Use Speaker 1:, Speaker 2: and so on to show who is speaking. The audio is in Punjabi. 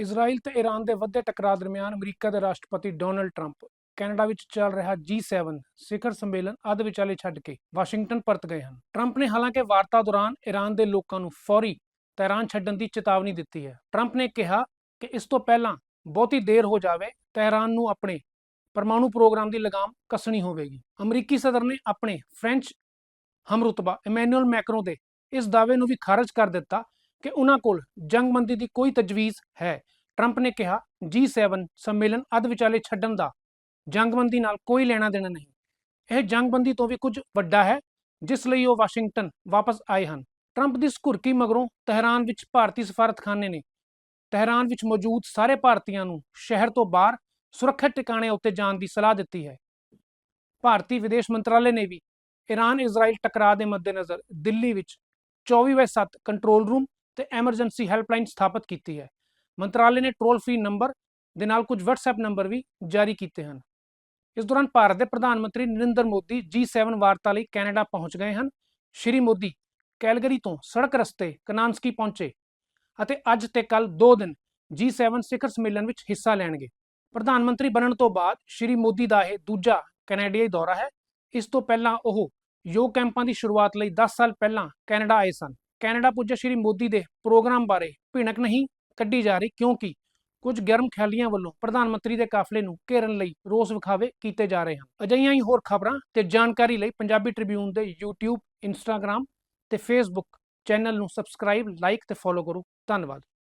Speaker 1: ਇਜ਼ਰਾਈਲ ਤੇ ਈਰਾਨ ਦੇ ਵੱਧਦੇ ਟਕਰਾਅ ਦਰਮਿਆਨ ਅਮਰੀਕਾ ਦੇ ਰਾਸ਼ਟਰਪਤੀ ਡੋਨਲਡ ਟਰੰਪ, ਕੈਨੇਡਾ ਵਿੱਚ ਚੱਲ ਰਿਹਾ G7 ਸਿਖਰ ਸੰਮੇਲਨ ਅੱਧ ਵਿਚਾਲੇ ਛੱਡ ਕੇ ਵਾਸ਼ਿੰਗਟਨ ਪਰਤ ਗਏ ਹਨ। ਟਰੰਪ ਨੇ ਹਾਲਾਂਕਿ ਵਾਰਤਾ ਦੌਰਾਨ ਈਰਾਨ ਦੇ ਲੋਕਾਂ ਨੂੰ ਫੌਰੀ ਤਹਿਰਾਨ ਛੱਡਣ ਦੀ ਚੇਤਾਵਨੀ ਦਿੱਤੀ ਹੈ। ਟਰੰਪ ਨੇ ਕਿਹਾ ਕਿ ਇਸ ਤੋਂ ਪਹਿਲਾਂ ਬਹੁਤੀ ਦੇਰ ਹੋ ਜਾਵੇ, ਤਹਿਰਾਨ ਨੂੰ ਆਪਣੇ ਪਰਮਾਣੂ ਪ੍ਰੋਗਰਾਮ ਦੀ ਲਗਾਮ ਕੱਸਣੀ ਹੋਵੇਗੀ। ਅਮਰੀਕੀ ਸਦਰ ਨੇ ਆਪਣੇ ਫ੍ਰੈਂਚ ਹਮਰੁਤਬਾ ਇਮੈਨੂਅਲ ਮੈਕਰੋਂ ਦੇ ਇਸ ਦਾਅਵੇ ਨੂੰ ਵੀ ਖਾਰਜ ਕਰ ਦਿੱਤਾ ਕਿ ਉਹਨਾਂ ਕੋਲ ਜੰਗਬੰਦੀ ਦੀ ਕੋਈ ਤਜਵੀਜ਼ ਹੈ। ਟਰੰਪ ਨੇ ਕਿਹਾ G7 ਸੰਮੇਲਨ ਅੱਧ ਵਿਚਾਲੇ ਛੱਡਣ ਦਾ। ਜੰਗਬੰਦੀ ਨਾਲ ਕੋਈ ਲੈਣਾ ਦੇਣਾ ਨਹੀਂ। ਇਹ ਜੰਗਬੰਦੀ ਤੋਂ ਵੀ ਕੁਝ ਵੱਡਾ ਹੈ, ਜਿਸ ਲਈ ਉਹ ਵਾਸ਼ਿੰਗਟਨ ਵਾਪਸ ਆਏ ਹਨ। ਟਰੰਪ ਦੀ ਸਕੁਰਕੀ ਮਗਰੋਂ ਤਹਿਰਾਨ ਵਿੱਚ ਭਾਰਤੀ ਸਫਾਰਤਖਾਨੇ ਨੇ। ਤਹਿਰਾਨ ਵਿੱਚ ਮੌਜੂਦ ਸਾਰੇ ਭਾਰਤੀਆਂ ਨੂੰ ਸ਼ਹਿਰ ਤੋਂ ਬਾਹਰ ਸੁਰੱਖਿਅਤ ਟਿਕਾਣਿਆਂ ਉੱਤੇ ਜਾਣ ਦੀ ਸਲਾਹ ਦਿੱਤੀ ਹੈ। ਭਾਰਤੀ ਵਿਦੇਸ਼ ਮੰਤਰਾਲੇ ਨੇ ਵੀ ਈਰਾਨ ਇਜ਼ਰਾਈਲ ਟਕਰਾਅ ਦੇ ਮੱਦੇਨਜ਼ਰ ਦਿੱਲੀ ਵਿੱਚ 24/7 ਕੰਟਰੋਲ ਰੂਮ ਤੇ ਐਮਰਜੈਂਸੀ ਹੈਲਪਲਾਈਨ ਸਥਾਪਿਤ ਕੀਤੀ ਹੈ। ਮੰਤਰਾਲੇ ਨੇ ਟੋਲ ਫ੍ਰੀ ਨੰਬਰ ਦੇ ਨਾਲ ਕੁਝ WhatsApp ਨੰਬਰ ਵੀ ਜਾਰੀ ਕੀਤੇ ਹਨ। ਇਸ ਦੌਰਾਨ ਭਾਰਤ ਦੇ ਪ੍ਰਧਾਨ ਮੰਤਰੀ ਨਰਿੰਦਰ ਮੋਦੀ G7 ਵਾਰਤਾ ਲਈ ਕੈਨੇਡਾ ਪਹੁੰਚ ਗਏ ਹਨ। ਸ਼੍ਰੀ ਮੋਦੀ ਕੈਲਗਰੀ ਤੋਂ ਸੜਕ ਰਸਤੇ ਕਨਾਨਸਕੀ ਪਹੁੰਚੇ ਅਤੇ ਅੱਜ ਤੇ ਕੱਲ 2 ਦਿਨ G7 ਸਿਖਰ ਸੰਮੇਲਨ ਵਿੱਚ ਹਿੱਸਾ ਲੈਣਗੇ। ਪ੍ਰਧਾਨ ਮੰਤਰੀ ਬਣਨ ਤੋਂ ਬਾਅਦ ਸ਼੍ਰੀ ਮੋਦੀ ਦਾ ਇਹ ਦੂਜਾ ਕੈਨੇਡੀਆਈ ਦੌਰਾ ਹੈ। ਇਸ ਤੋਂ ਪਹਿਲਾਂ ਉਹ ਯੋਗ ਕੈਂਪਾਂ ਦੀ ਸ਼ੁਰੂਆਤ ਲਈ 10 ਸਾਲ ਪਹਿਲਾਂ ਕੈਨੇਡਾ ਆਏ ਸਨ। ਕੈਨੇਡਾ ਪੁੱਜੇ ਸ਼੍ਰੀ ਮੋਦੀ ਦੇ ਪ੍ਰੋਗਰਾਮ ਬਾਰੇ। ਭਿਣਕ ਨਹੀਂ ਕੱਢੀ ਜਾ ਰਹੀ ਕਿਉਂਕਿ ਕੁਝ ਗਰਮ ਖਿਆਲੀਆਂ ਵੱਲੋਂ ਪ੍ਰਧਾਨ ਮੰਤਰੀ ਦੇ ਕਾਫਲੇ ਨੂੰ ਘੇਰਨ ਲਈ ਰੋਸ ਵਿਖਾਵੇ ਕੀਤੇ ਜਾ ਰਹੇ ਹਨ। ਅਜਿਹੀਆਂ ਹੀ ਹੋਰ ਖਬਰਾਂ ਤੇ ਜਾਣਕਾਰੀ ਲਈ ਪੰਜਾਬੀ ਟ੍ਰਿਬਿਊਨ ਦੇ YouTube, Instagram ਤੇ Facebook ਚੈਨਲ ਨੂੰ ਸਬਸਕ੍ਰਾਈਬ ਲਾਈਕ ਤੇ ਫੋਲੋ ਕਰੋ। ਧੰਨਵਾਦ।